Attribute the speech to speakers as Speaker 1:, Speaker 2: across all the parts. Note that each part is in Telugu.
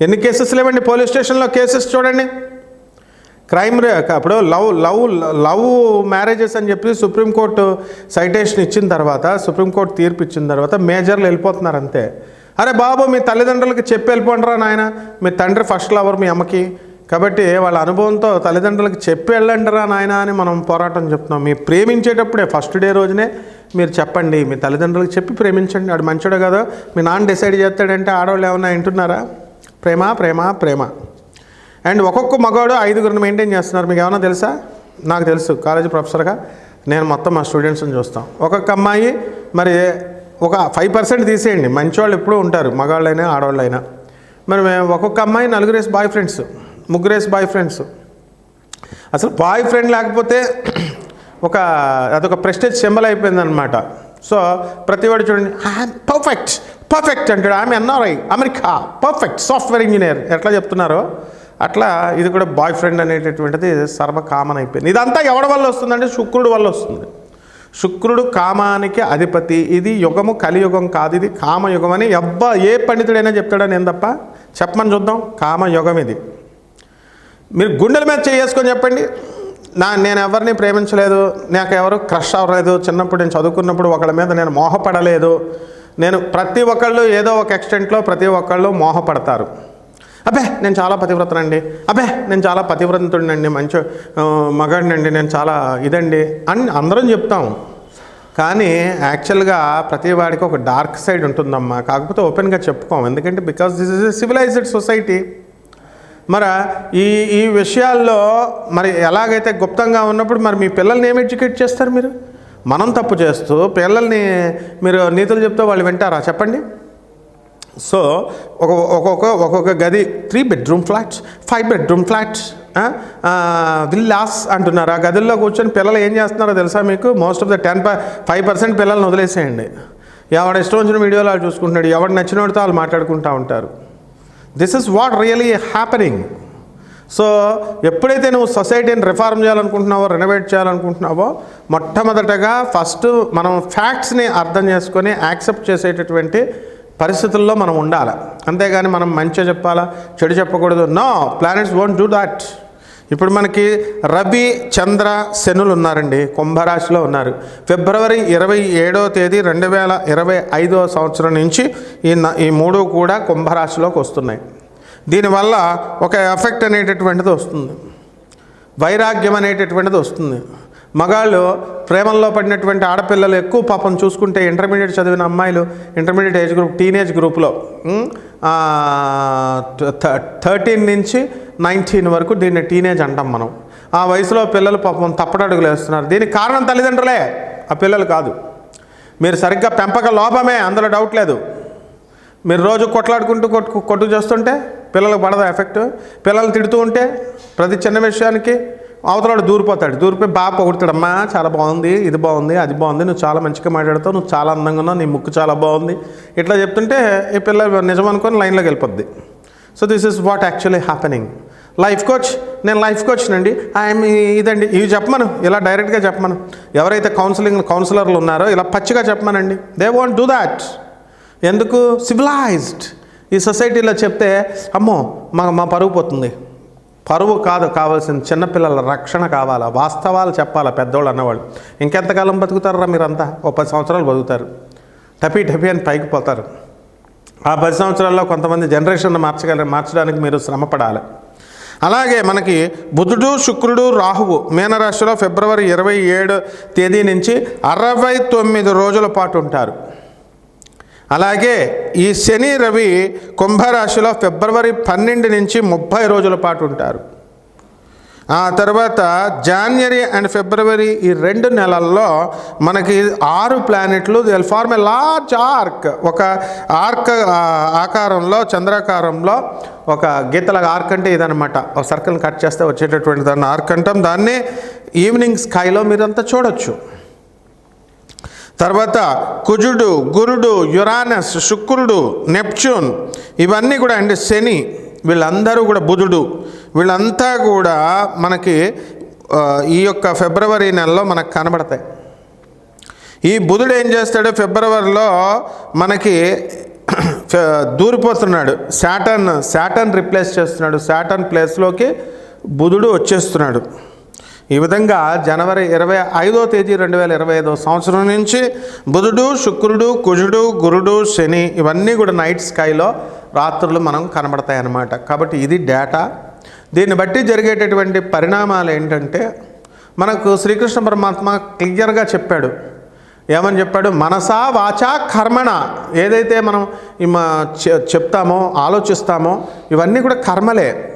Speaker 1: ఎన్ని కేసెస్ లేవండి పోలీస్ స్టేషన్లో? కేసెస్ చూడండి. క్రైమ్ అప్పుడు లవ్ లవ్ లవ్ మ్యారేజెస్ అని చెప్పి సుప్రీంకోర్టు సైటేషన్ ఇచ్చిన తర్వాత సుప్రీంకోర్టు తీర్పు ఇచ్చిన తర్వాత మేజర్లు వెళ్ళిపోతున్నారు అంతే. అరే బాబు మీ తల్లిదండ్రులకి చెప్పి వెళ్ళిపోండిరా నాయన. మీ తండ్రి ఫస్ట్ లవర్ మీ అమ్మకి. కాబట్టి వాళ్ళ అనుభవంతో తల్లిదండ్రులకు చెప్పి వెళ్ళండిరా నాయన అని మనం పోరాటం చెప్తున్నాం. మీ ప్రేమించేటప్పుడే ఫస్ట్ డే రోజునే మీరు చెప్పండి. మీ తల్లిదండ్రులకు చెప్పి ప్రేమించండి. వాడు మంచోడు కదా? మీ నాన్న డిసైడ్ చేస్తాడంటే ఆడవాళ్ళు ఏమన్నా వింటున్నారా? ప్రేమ ప్రేమ ప్రేమ. అండ్ ఒక్కొక్క మగవాడు ఐదుగురిని మెయింటైన్ చేస్తున్నారు. మీకు ఏమైనా తెలుసా? నాకు తెలుసు. కాలేజీ ప్రొఫెసర్గా నేను మొత్తం మా స్టూడెంట్స్ని చూస్తాం. ఒక్కొక్క అమ్మాయి మరి ఒక ఫైవ్ పర్సెంట్ తీసేయండి. మంచివాళ్ళు ఎప్పుడూ ఉంటారు. మగవాళ్ళైనా ఆడవాళ్ళైనా. మరి మేము ఒక్కొక్క అమ్మాయి నలుగురేసి బాయ్ ఫ్రెండ్స్ ముగ్గురేసి బాయ్ ఫ్రెండ్స్ అసలు బాయ్ ఫ్రెండ్ లేకపోతే ఒక అదొక ప్రెస్టేజ్ సింబల్ అయిపోయిందనమాట సో ప్రతివాడు చూడండి పర్ఫెక్ట్ పర్ఫెక్ట్ అంటాడు. ఆమె NRI America perfect software engineer. ఎట్లా చెప్తున్నారో? అట్లా ఇది కూడా బాయ్ ఫ్రెండ్ అనేటటువంటిది సర్వ కామన్ అయిపోయింది. ఇదంతా ఎవడి వల్ల వస్తుందంటే శుక్రుడు వల్ల వస్తుంది. శుక్రుడు కామానికి అధిపతి. ఇది యుగము కలియుగం కాదు. ఇది కామయుగం అని ఎవ్వ ఏ పండితుడైనా చెప్తాడని ఏం తప్ప? చెప్పమని చూద్దాం. కామయుగం ఇది. మీరు గుండెల మీద చేసుకొని చెప్పండి. నా నేను ఎవరిని ప్రేమించలేదు. నాకు ఎవరు క్రష్ అవ్వలేదు. చిన్నప్పుడు నేను చదువుకున్నప్పుడు ఒకళ్ళ మీద నేను మోహపడలేదు. నేను ప్రతి ఒక్కళ్ళు ఏదో ఒక ఎక్స్టెంట్లో ప్రతి ఒక్కళ్ళు మోహపడతారు. అబ్బే నేను చాలా పతివ్రతనండి. అబ్బే నేను చాలా పతివ్రతుడినండి మంచి మగాడినండి నేను చాలా ఇదండి అని అందరం చెప్తాం. కానీ యాక్చువల్గా ప్రతి వాడికి ఒక డార్క్ సైడ్ ఉంటుందమ్మా. కాకపోతే ఓపెన్గా చెప్పుకోం. ఎందుకంటే because this is a civilized society మరి ఈ ఈ విషయాల్లో మరి ఎలాగైతే గుప్తంగా ఉన్నప్పుడు మరి మీ పిల్లల్ని ఏం ఎడ్యుకేట్ చేస్తారు మీరు? మనం తప్పు చేస్తూ పిల్లల్ని మీరు నీతులు చెప్తే వాళ్ళు వింటారా? చెప్పండి. సో ఒక ఒక్కొక్క ఒక్కొక్క గది three bedroom flats five bedroom flats villas అంటున్నారు. ఆ గదుల్లో కూర్చొని పిల్లలు ఏం చేస్తున్నారో తెలుసా మీకు? Most of the ten five percent పిల్లల్ని వదిలేసేయండి. ఎవడ ఇష్టం వచ్చిన వీడియోలు వాళ్ళు చూసుకుంటున్నాడు ఎవడు నచ్చిన వాడితో వాళ్ళు మాట్లాడుకుంటూ ఉంటారు. This is what really happening so ఎప్పుడైతే నువ్వు సొసైటీని రిఫార్మ్ చేయాలనుకుంటున్నావో రెనోవేట్ చేయాలనుకుంటున్నావో మొట్టమొదటగా ఫస్ట్ మనం ఫ్యాక్ట్స్ని అర్థం చేసుకొని యాక్సెప్ట్ చేసేటటువంటి పరిస్థితుల్లో మనం ఉండాలి. అంతేగాని మనం మంచిగా చెప్పాలా చెడు చెప్పకూడదు. No planets won't do that ఇప్పుడు మనకి రవి చంద్ర శనులు ఉన్నారండి. కుంభరాశిలో ఉన్నారు. ఫిబ్రవరి ఇరవై ఏడో తేదీ రెండు వేల ఇరవై ఐదో సంవత్సరం నుంచి ఈ ఈ మూడు కూడా కుంభరాశిలోకి వస్తున్నాయి. దీనివల్ల ఒక ఎఫెక్ట్ అనేటటువంటిది వస్తుంది. వైరాగ్యం అనేటటువంటిది వస్తుంది. మగాళ్ళు ప్రేమల్లో పడినటువంటి ఆడపిల్లలు ఎక్కువ పాపం చూసుకుంటే ఇంటర్మీడియట్ చదివిన అమ్మాయిలు ఇంటర్మీడియట్ ఏజ్ గ్రూప్ టీనేజ్ గ్రూప్లో థర్టీన్ నుంచి నైన్టీన్ వరకు దీన్ని టీనేజ్ అంటాం మనం. ఆ వయసులో పిల్లలు పాపం తప్పటడుగులు వేస్తున్నారు. దీనికి కారణం తల్లిదండ్రులే ఆ పిల్లలు కాదు. మీరు సరిగ్గా పెంపక లోపమే అందులో డౌట్ లేదు. మీరు రోజు కొట్లాడుకుంటూ కొట్టు కొట్టు చేస్తుంటే పిల్లలకు పడదా ఎఫెక్ట్? పిల్లల్ని తిడుతూ ఉంటే ప్రతి చిన్న విషయానికి అవతలాడు దూరిపోతాడు. దూరిపోయి బాగా పొగుడుతాడమ్మా చాలా బాగుంది ఇది బాగుంది అది బాగుంది నువ్వు చాలా మంచిగా మాట్లాడతావు నువ్వు చాలా అందంగా ఉన్నావు నీ ముక్కు చాలా బాగుంది. ఇట్లా చెప్తుంటే ఈ పిల్ల నిజం అనుకొని లైన్లోకి వెళ్ళిపోద్ది. So this is what actually happening life coach నేను లైఫ్ కోచ్నండి ఐఎమ్ ఇదండి. ఇవి చెప్పమను. ఇలా డైరెక్ట్గా చెప్పమను. ఎవరైతే కౌన్సిలింగ్ కౌన్సిలర్లు ఉన్నారో ఇలా పచ్చిగా చెప్పమనండి. దే వాంట్ డూ దాట్ ఎందుకు? సివిలైజ్డ్ ఈ సొసైటీలో చెప్తే అమ్మో మా మా పరువు పోతుంది. పరువు కాదు కావాల్సిన చిన్నపిల్లల రక్షణ కావాలా? వాస్తవాలు చెప్పాలా పెద్దోళ్ళు అన్నవాళ్ళు? ఇంకెంతకాలం బతుకుతారా మీరంతా? ఓ పది సంవత్సరాలు బతుకుతారు. టపీ టపీ అని పైకి పోతారు. ఆ పది సంవత్సరాల్లో కొంతమంది జనరేషన్ మార్చగల మార్చడానికి మీరు శ్రమ పడాలి అలాగే మనకి బుధుడు శుక్రుడు రాహువు మీనరాశిలో ఫిబ్రవరి ఇరవై ఏడు తేదీ నుంచి అరవై తొమ్మిది రోజుల పాటు ఉంటారు. అలాగే ఈ శని రవి కుంభరాశిలో ఫిబ్రవరి పన్నెండు నుంచి ముప్పై రోజుల పాటు ఉంటారు. ఆ తర్వాత జాన్వరి అండ్ ఫిబ్రవరి ఈ రెండు నెలల్లో మనకి ఆరు ప్లానెట్లు the form a large arc ఒక ఆర్క్ ఆకారంలో చంద్రాకారంలో ఒక గీతల ఆర్క్ అంటే ఇదనమాట ఒక సర్కిల్ కట్ చేస్తే వచ్చేటటువంటి దాన్ని ఆర్క్ అంటాం. దాన్ని ఈవినింగ్ స్కైలో మీరంతా చూడొచ్చు. తర్వాత కుజుడు గురుడు యురానస్ శుక్రుడు నెప్చ్యూన్ ఇవన్నీ కూడా అంటే శని వీళ్ళందరూ కూడా బుధుడు. వీళ్ళంతా కూడా మనకి ఈ యొక్క ఫిబ్రవరి నెలలో మనకు కనబడతాయి. ఈ బుధుడు ఏం చేస్తాడు? ఫిబ్రవరిలో మనకి దూరిపోతున్నాడు. శాటర్న్ శాటర్న్ రిప్లేస్ చేస్తున్నాడు. శాటర్న్ ప్లేస్లోకి బుధుడు వచ్చేస్తున్నాడు. ఈ విధంగా జనవరి ఇరవై ఐదో తేదీ రెండు వేల ఇరవై ఐదో సంవత్సరం నుంచి బుధుడు శుక్రుడు కుజుడు గురుడు శని ఇవన్నీ కూడా నైట్ స్కైలో రాత్రులు మనం కనబడతాయి అన్నమాట కాబట్టి ఇది డేటా. దీన్ని బట్టి జరిగేటటువంటి పరిణామాలు ఏంటంటే మనకు శ్రీకృష్ణ పరమాత్మ క్లియర్గా చెప్పాడు. ఏమని చెప్పాడు? మనసా వాచా కర్మణ. ఏదైతే మనం చె- చెప్తామో ఆలోచిస్తామో ఇవన్నీ కూడా కర్మలే.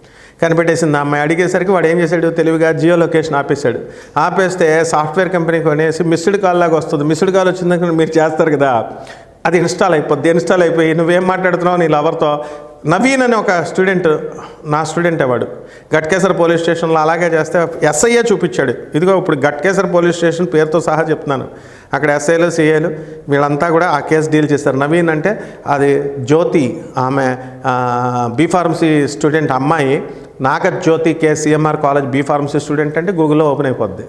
Speaker 1: కనిపెట్టేసింది. ఆ అమ్మాయి అడిగేసరికి వాడు ఏం చేశాడు? తెలివిగా జియో లొకేషన్ ఆపేశాడు. ఆపేస్తే సాఫ్ట్వేర్ కంపెనీ కొనేసి మిస్డ్ కాల్ లాగా వస్తుంది. మిస్డ్ కాల్ వచ్చిందని మీరు చేస్తారు కదా. అది ఇన్స్టాల్ అయిపోద్ది. ఇన్స్టాల్ అయిపోయి నువ్వేం మాట్లాడుతున్నావు నీ లవర్తో? నవీన్ అని ఒక స్టూడెంట్ నా స్టూడెంట్ వాడు. గట్కేసర్ పోలీస్ స్టేషన్లో అలాగే చేస్తే ఎస్ఐఏ చూపించాడు. ఇదిగో ఇప్పుడు గట్కేసర్ పోలీస్ స్టేషన్ పేరుతో సహా చెప్తున్నాను. అక్కడ ఎస్ఐలు సిఐలు వీళ్ళంతా కూడా ఆ కేసు డీల్ చేస్తారు నవీన్ అంటే అది జ్యోతి ఆమె బీఫార్మసీ స్టూడెంట్ అమ్మాయి. Nagajyothi Jyothi college B pharmacy student అంటే గూగుల్లో ఓపెన్ అయిపోద్ది.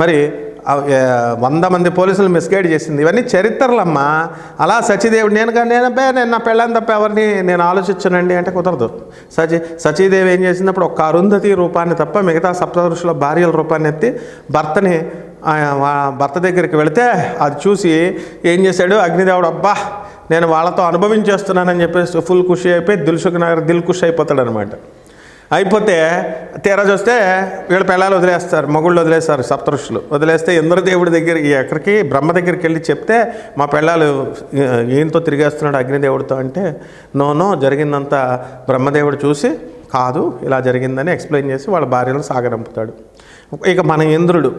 Speaker 1: మరి వంద మంది పోలీసులు మిస్గైడ్ చేసింది. ఇవన్నీ చరిత్రలమ్మా. అలా సచిదేవి నేను నేను అబ్బే నేను నా పెళ్ళని తప్ప ఎవరిని నేను ఆలోచించనండి అంటే కుదరదు. సచి సచిదేవి ఏం చేసినప్పుడు ఒక అరుంధతి రూపాన్ని తప్ప మిగతా సప్తఋషుల భార్యల రూపాన్ని ఎత్తి భర్తని భర్త దగ్గరికి వెళితే అది చూసి ఏం చేశాడు? అగ్నిదేవుడు అబ్బా నేను వాళ్ళతో అనుభవించేస్తున్నానని చెప్పేసి ఫుల్ ఖుషి అయిపోయి దిల్సుఖ్ నగర్ దిల్ ఖుషి అయిపోతాడు అనమాట అయిపోతే తీరా చూస్తే వీళ్ళ పిల్లలు వదిలేస్తారు మగుళ్ళు వదిలేస్తారు సప్తఋషులు. వదిలేస్తే ఇంద్రదేవుడి దగ్గరికి ఎక్కడికి బ్రహ్మ దగ్గరికి వెళ్ళి చెప్తే మా పిల్లలు ఈయనతో తిరిగేస్తున్నాడు అగ్నిదేవుడితో అంటే నోనో జరిగిందంతా బ్రహ్మదేవుడు చూసి కాదు ఇలా జరిగిందని ఎక్స్ప్లెయిన్ చేసి వాళ్ళ భార్యను సాగరంపుతాడు ఇక మన ఇంద్రుడు.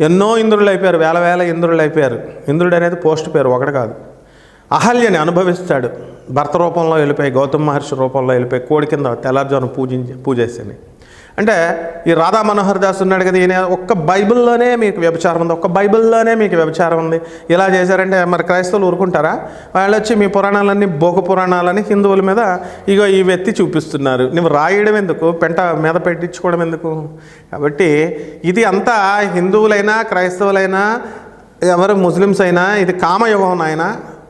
Speaker 1: ఎన్నో ఇంద్రులు అయిపోయారు వేల వేల ఇంద్రులు అయిపోయారు. ఇంద్రుడు అనేది పోస్ట్ పేరు ఒకటి కాదు. అహల్యని అనుభవిస్తాడు. భర్త రూపంలో వెళ్ళిపోయి గౌతమ మహర్షి రూపంలో వెళ్ళిపోయి కోడి కింద తెల్లారుజాను పూజించి పూజేసింది అంటే ఈ రాధా మనోహర్ దాస్ ఉన్నాడు కదా ఈయన ఒక్క బైబిల్లోనే మీకు వ్యభిచారం ఉంది. ఒక్క బైబిల్లోనే మీకు వ్యభిచారం ఉంది. ఇలా చేశారంటే మరి క్రైస్తవులు ఊరుకుంటారా? వాళ్ళు వచ్చి మీ పురాణాలన్నీ భోగ పురాణాలని హిందువుల మీద ఇగో ఈ వ్యక్తి చూపిస్తున్నారు. నువ్వు రాయడం ఎందుకు? పెంట మీద పెట్టించుకోవడం ఎందుకు? కాబట్టి ఇది అంతా హిందువులైనా క్రైస్తవులైనా ఎవరు ముస్లిమ్స్ అయినా ఇది కామయుగం అయినా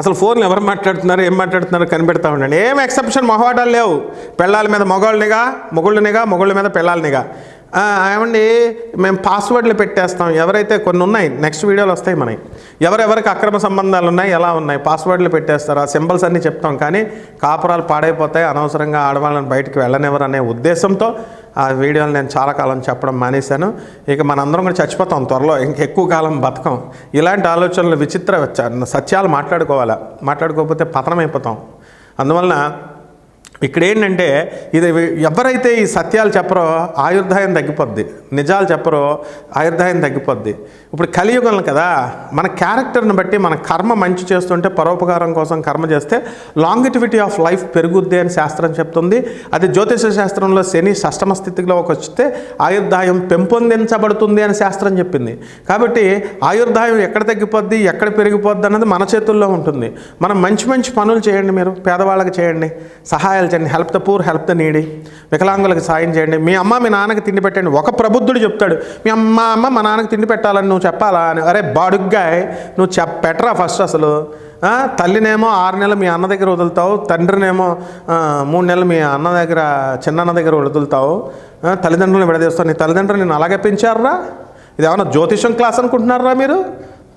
Speaker 1: అసలు ఫోన్లు ఎవరు మాట్లాడుతున్నారు ఏం మాట్లాడుతున్నారు కనిపెడతా ఉండండి. ఏం ఎక్సెప్షన్ మొహవాటాలు లేవు. పెళ్ళాల మీద మొగోళ్ళనిగా మొగుళ్ళనిగా మొగుళ్ళ మీద పెళ్ళాలనిగా ఏమండి మేము పాస్వర్డ్లు పెట్టేస్తాం. ఎవరైతే కొన్ని ఉన్నాయి నెక్స్ట్ వీడియోలు వస్తాయి మనకి ఎవరెవరికి అక్రమ సంబంధాలు ఉన్నాయి ఎలా ఉన్నాయి పాస్వర్డ్లు పెట్టేస్తారు ఆ సింబల్స్ అన్నీ చెప్తాం. కానీ కాపురాలు పాడైపోతాయి అనవసరంగా ఆడవాళ్ళని బయటకు వెళ్ళనివ్వరు అనే ఉద్దేశంతో ఆ వీడియోలు నేను చాలా కాలం చెప్పడం మానేశాను. ఇక మనందరం కూడా చచ్చిపోతాం త్వరలో. ఇంకెక్కువ కాలం బతకం. ఇలాంటి ఆలోచనలు విచిత్ర సత్యాలు మాట్లాడుకోవాలా? మాట్లాడుకోకపోతే పతనం అయిపోతాం అందువలన ఇక్కడ ఏంటంటే ఇది ఎవరైతే ఈ సత్యాలు చెప్పరో ఆయుర్దాయం తగ్గిపోద్ది. నిజాలు చెప్పరో ఆయుర్దాయం తగ్గిపోద్ది. ఇప్పుడు కలియుగం కదా మన క్యారెక్టర్ని బట్టి మన కర్మ మంచి చేస్తుంటే పరోపకారం కోసం కర్మ చేస్తే లాంగిటివిటీ ఆఫ్ లైఫ్ పెరుగుద్ది అని శాస్త్రం చెప్తుంది. అది జ్యోతిష శాస్త్రంలో శని షష్టమ స్థితిలోకి వస్తే ఆయుర్దాయం పెంపొందించబడుతుంది అని శాస్త్రం చెప్పింది. కాబట్టి ఆయుర్దాయం ఎక్కడ తగ్గిపోద్ది ఎక్కడ పెరిగిపోద్ది అన్నది మన చేతుల్లో ఉంటుంది. మనం మంచి మంచి పనులు చేయండి మీరు పేదవాళ్ళకి చేయండి సహాయాలు చేయండి help the poor help the needy వికలాంగులకు సాయం చేయండి. మీ అమ్మ మీ నాన్నకి తిండి పెట్టండి. ఒక ప్రబుద్ధుడు చెప్తాడు మీ అమ్మ అమ్మ మా నాన్నకి తిండి పెట్టాలని నువ్వు చెప్పాలా? అని. అరే బాడుగ్గా నువ్వు చెప్ పెట్టరా ఫస్ట్ అసలు? తల్లినేమో ఆరు నెలలు మీ అన్న దగ్గర వదులుతావు తండ్రినేమో మూడు నెలలు మీ అన్న దగ్గర చిన్నన్న దగ్గర వదులుతావు. తల్లిదండ్రులను విడదీస్తావు. నీ తల్లిదండ్రులు నేను అలాగే పెంచారా ఇది జ్యోతిషం క్లాస్ అనుకుంటున్నారా మీరు?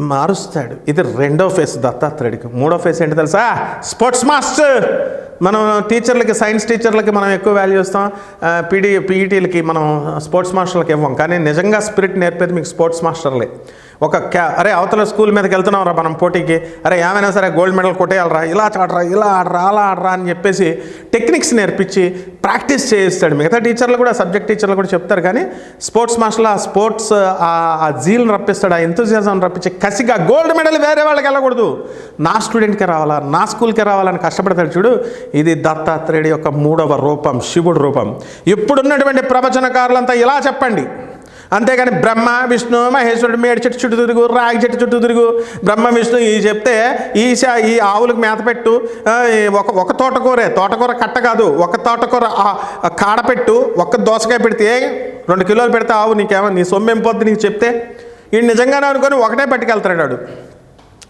Speaker 1: మారుస్తాడు. ఇది రెండో ఫేస్ దత్తాత్రేయుడికి. మూడో ఫేస్ ఏంటి తెలుసా? Sports master! మనం టీచర్లకి సైన్స్ టీచర్లకి మనం ఎక్కువ వాల్యూ ఇస్తాం. పీడీ పీఈటీలకి మనం స్పోర్ట్స్ మాస్టర్లకి ఇవ్వం. కానీ నిజంగా స్పిరిట్ నేర్పేది మీకు స్పోర్ట్స్ మాస్టర్లే. ఒక క్యా అరే అవతల స్కూల్ మీదకి వెళ్తున్నాం రా మనం పోటీకి. అరే ఏమైనా సరే గోల్డ్ మెడల్ కొట్టేయాలరా ఇలా ఆడరా ఇలా ఆడరా అలా ఆడరా అని చెప్పేసి టెక్నిక్స్ నేర్పించి ప్రాక్టీస్ చేయిస్తాడు. మిగతా టీచర్లు కూడా సబ్జెక్ట్ టీచర్లు కూడా చెప్తారు. కానీ స్పోర్ట్స్ మాస్టర్లు ఆ స్పోర్ట్స్ ఆ జీల్ని రప్పిస్తాడు ఆ ఎంతూజియాజం రప్పించి కసిగా గోల్డ్ మెడల్ వేరే వాళ్ళకి వెళ్ళకూడదు. నా స్టూడెంట్కి రావాలా నా స్కూల్కి రావాలని కష్టపడతాడు. చూడు ఇది దత్తాత్రేయుడి యొక్క మూడవ రూపం శివుడు రూపం. ఇప్పుడున్నటువంటి ప్రవచనకారులంతా ఇలా చెప్పండి. అంతేగాని బ్రహ్మ విష్ణు మహేశ్వరుడు మేడి చెట్టు చుట్టూ తిరుగు రాగి చెట్టు చుట్టూ తిరుగు బ్రహ్మ విష్ణు ఈ చెప్తే ఈశా ఈ ఆవులకు మేత పెట్టు ఒక ఒక తోటకూరే తోటకూర కట్ట కాదు ఒక తోటకూర కాడపెట్టు కాడ పెట్టు ఒక్క దోసకాయ పెడితే రెండు కిలోలు పెడితే ఆవు నీకేమో నీ సొమ్మెం పోద్ది నీకు చెప్తే. ఈ నిజంగానే అనుకొని ఒకటే పట్టుకెళ్తాడు వాడు.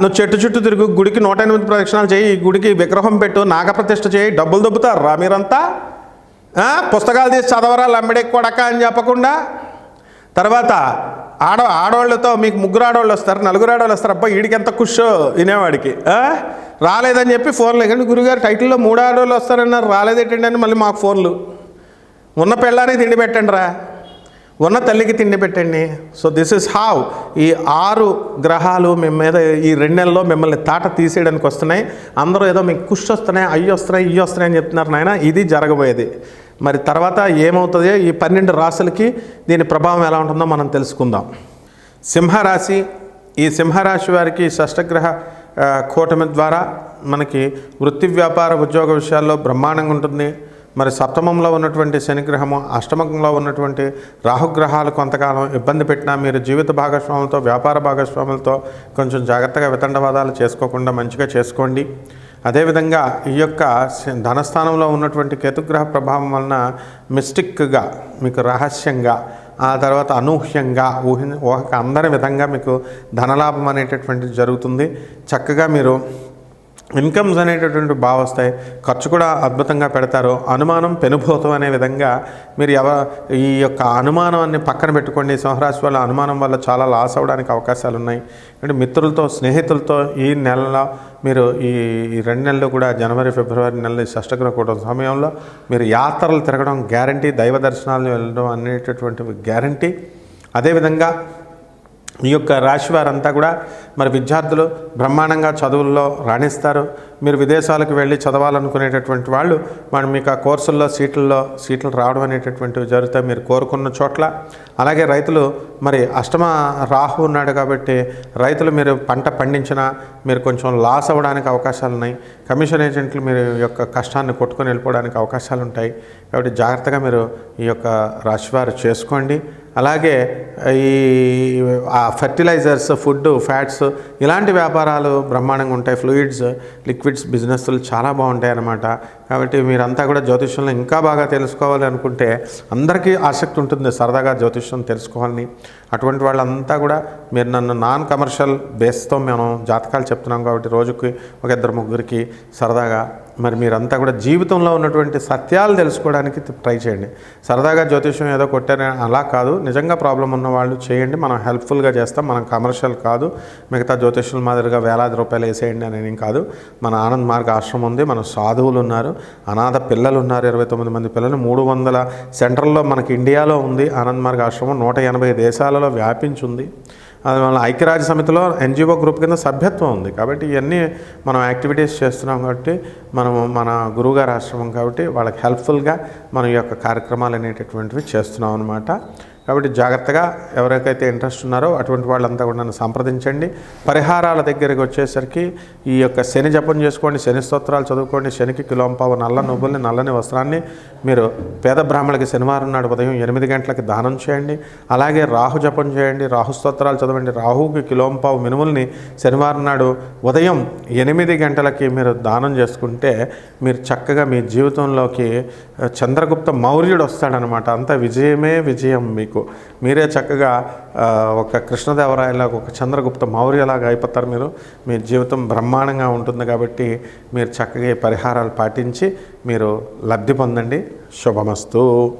Speaker 1: నువ్వు చెట్టు చుట్టూ తిరుగు గుడికి నూట ఎనిమిది ప్రదక్షిణాలు చేయి గుడికి విగ్రహం పెట్టు నాగప్రతిష్ఠ చేయి డబ్బులు దొబ్బుతారు రా మీరంతా. పుస్తకాలు తీసి చదవరా లంబడి కొడక అని చెప్పకుండా. తర్వాత ఆడ ఆడవాళ్ళతో మీకు ముగ్గురు ఆడవాళ్ళు వస్తారు నలుగురు ఆడవాళ్ళు వస్తారు అబ్బా వీడికి ఎంత కుషో వినేవాడికి. రాలేదని చెప్పి ఫోన్లు కానీ గురుగారు టైటిల్లో మూడు ఆడవాళ్ళు వస్తారన్నారు రాలేదేటండి అని మళ్ళీ మాకు ఫోన్లు. ఉన్న పెళ్ళానికి తిండి పెట్టండి రా. ఉన్న తల్లికి తిండి పెట్టండి. సో దిస్ ఇస్ హౌ ఈ ఆరు గ్రహాలు మీ మీద ఈ రెండు నెలల్లో మిమ్మల్ని తాట తీసేయడానికి వస్తున్నాయి. అందరూ ఏదో మీకు కుష్ వస్తున్నాయి అయ్యి వస్తున్నాయి ఇవి వస్తున్నాయి అని చెప్తున్నారు నాయన. ఇది జరగబోయేది. మరి తర్వాత ఏమవుతుంది ఈ పన్నెండు రాశులకి దీని ప్రభావం ఎలా ఉంటుందో మనం తెలుసుకుందాం. సింహరాశి ఈ సింహరాశి వారికి షష్టగ్రహ కూటమి ద్వారా మనకి వృత్తి వ్యాపార ఉద్యోగ విషయాల్లో బ్రహ్మాండంగా ఉంటుంది. మరి సప్తమంలో ఉన్నటువంటి శనిగ్రహము అష్టమంలో ఉన్నటువంటి రాహుగ్రహాలు కొంతకాలం ఇబ్బంది పెట్టినా మీరు జీవిత భాగస్వాములతో వ్యాపార భాగస్వాములతో కొంచెం జాగ్రత్తగా వితండవాదాలు చేసుకోకుండా మంచిగా చేసుకోండి. అదేవిధంగా ఈ యొక్క ధనస్థానంలో ఉన్నటువంటి కేతుగ్రహ ప్రభావం వలన మిస్టిక్గా మీకు రహస్యంగా ఆ తర్వాత అనూహ్యంగా ఊహి ఊహక అందరి విధంగా మీకు ధనలాభం అనేటటువంటిది జరుగుతుంది. చక్కగా మీరు ఇన్కమ్స్ అనేటటువంటి బాగా వస్తాయి ఖర్చు కూడా అద్భుతంగా పెడతారు. అనుమానం పెనుభూతం అనే విధంగా మీరు ఎవ ఈ యొక్క అనుమానాన్ని పక్కన పెట్టుకోండి. సింహరాశి వల్ల అనుమానం వల్ల చాలా లాస్ అవ్వడానికి అవకాశాలు ఉన్నాయి అంటే మిత్రులతో స్నేహితులతో ఈ నెలలో మీరు ఈ రెండు నెలలు కూడా జనవరి ఫిబ్రవరి నెలలు షష్టగ్రహ కూటమి సమయంలో మీరు యాత్రలు తిరగడం గ్యారంటీ దైవ దర్శనాలు వెళ్ళడం అనేటటువంటి గ్యారంటీ. అదేవిధంగా ఈ యొక్క రాశి వారంతా కూడా మరి విద్యార్థులు బ్రహ్మాండంగా చదువుల్లో రాణిస్తారు. మీరు విదేశాలకు వెళ్ళి చదవాలనుకునేటటువంటి వాళ్ళు మనం మీకు ఆ కోర్సుల్లో సీట్లలో సీట్లు రావడం అనేటటువంటివి జరుగుతాయి. మీరు కోరుకున్న చోట్ల. అలాగే రైతులు మరి అష్టమ రాహు ఉన్నాడు కాబట్టి రైతులు మీరు పంట పండించినా మీరు కొంచెం లాస్ అవ్వడానికి అవకాశాలు ఉన్నాయి. కమిషన్ ఏజెంట్లు మీరు యొక్క కష్టాన్ని కొట్టుకొని వెళ్ళిపోవడానికి అవకాశాలు ఉంటాయి. కాబట్టి జాగ్రత్తగా మీరు ఈ యొక్క రాశివారు చేసుకోండి. అలాగే ఈ ఆ ఫర్టిలైజర్స్ ఫుడ్ ఫ్యాట్స్ ఇలాంటి వ్యాపారాలు బ్రహ్మాండంగా ఉంటాయి. ఫ్లూయిడ్స్ లిక్విడ్స్ బిజినెస్లు చాలా బాగుంటాయి అన్నమాట. కాబట్టి మీరంతా కూడా జ్యోతిష్యంలో ఇంకా బాగా తెలుసుకోవాలి అనుకుంటే అందరికీ ఆసక్తి ఉంటుంది సరదాగా జ్యోతిష్యం తెలుసుకోవాలని. అటువంటి వాళ్ళంతా కూడా మీరు నన్ను నాన్ కమర్షియల్ బేస్తో మేము జాతకాలు చెప్తున్నాం కాబట్టి రోజుకి ఒక ఇద్దరు ముగ్గురికి సరదాగా మరి మీరంతా కూడా జీవితంలో ఉన్నటువంటి సత్యాలు తెలుసుకోవడానికి ట్రై చేయండి. సరదాగా జ్యోతిష్యం ఏదో కొట్టారని అలా కాదు. నిజంగా ప్రాబ్లం ఉన్న వాళ్ళు చేయండి. మనం హెల్ప్ఫుల్గా చేస్తాం. మనం కమర్షియల్ కాదు. మిగతా జ్యోతిష్యుల మాదిరిగా వేలాది రూపాయలు వేసేయండి అనేది కాదు. మన ఆనంద్ మార్గ ఆశ్రమం ఉంది. మన సాధువులు ఉన్నారు. అనాథ పిల్లలు ఉన్నారు. ఇరవై తొమ్మిది మంది పిల్లలు. మూడు వందల సెంటర్లో మనకి ఇండియాలో ఉంది ఆనంద్ మార్గ ఆశ్రమం. నూట ఎనభై దేశాలలో వ్యాపించి అందువల్ల ఐక్యరాజ్య సమితిలో ఎన్జిఓ గ్రూప్ కింద సభ్యత్వం ఉంది. కాబట్టి ఇవన్నీ మనం యాక్టివిటీస్ చేస్తున్నాం కాబట్టి మనము మన గురువుగారు ఆశ్రమం కాబట్టి వాళ్ళకి హెల్ప్ఫుల్గా మన ఈ యొక్క కార్యక్రమాలు అనేటటువంటివి చేస్తున్నాం అనమాట కాబట్టి జాగ్రత్తగా ఎవరికైతే ఇంట్రెస్ట్ ఉన్నారో అటువంటి వాళ్ళంతా కూడా నన్ను సంప్రదించండి. పరిహారాల దగ్గరికి వచ్చేసరికి ఈ యొక్క శని జపం చేసుకోండి శని స్తోత్రాలు చదువుకోండి శనికి కిలోంపావు నల్ల నువ్వుల్ని నల్లని వస్త్రాన్ని మీరు పేద బ్రాహ్మణులకి శనివారం నాడు ఉదయం ఎనిమిది గంటలకి దానం చేయండి. అలాగే రాహు జపం చేయండి రాహు స్తోత్రాలు చదవండి రాహుకి కిలోంపావు మినుముల్ని శనివారం నాడు ఉదయం ఎనిమిది గంటలకి మీరు దానం చేసుకుంటే మీరు చక్కగా మీ జీవితంలోకి చంద్రగుప్త మౌర్యుడు వస్తాడనమాట. అంత విజయమే విజయం మీకు. మీకు. మీరే చక్కగా ఒక కృష్ణదేవరాయలాగా ఒక చంద్రగుప్త మౌర్యలాగా అయిపోతారు మీరు. మీ జీవితం బ్రహ్మాండంగా ఉంటుంది కాబట్టి మీరు చక్కగా పరిహారాలు పాటించి మీరు లబ్ధి పొందండి. శుభమస్తు.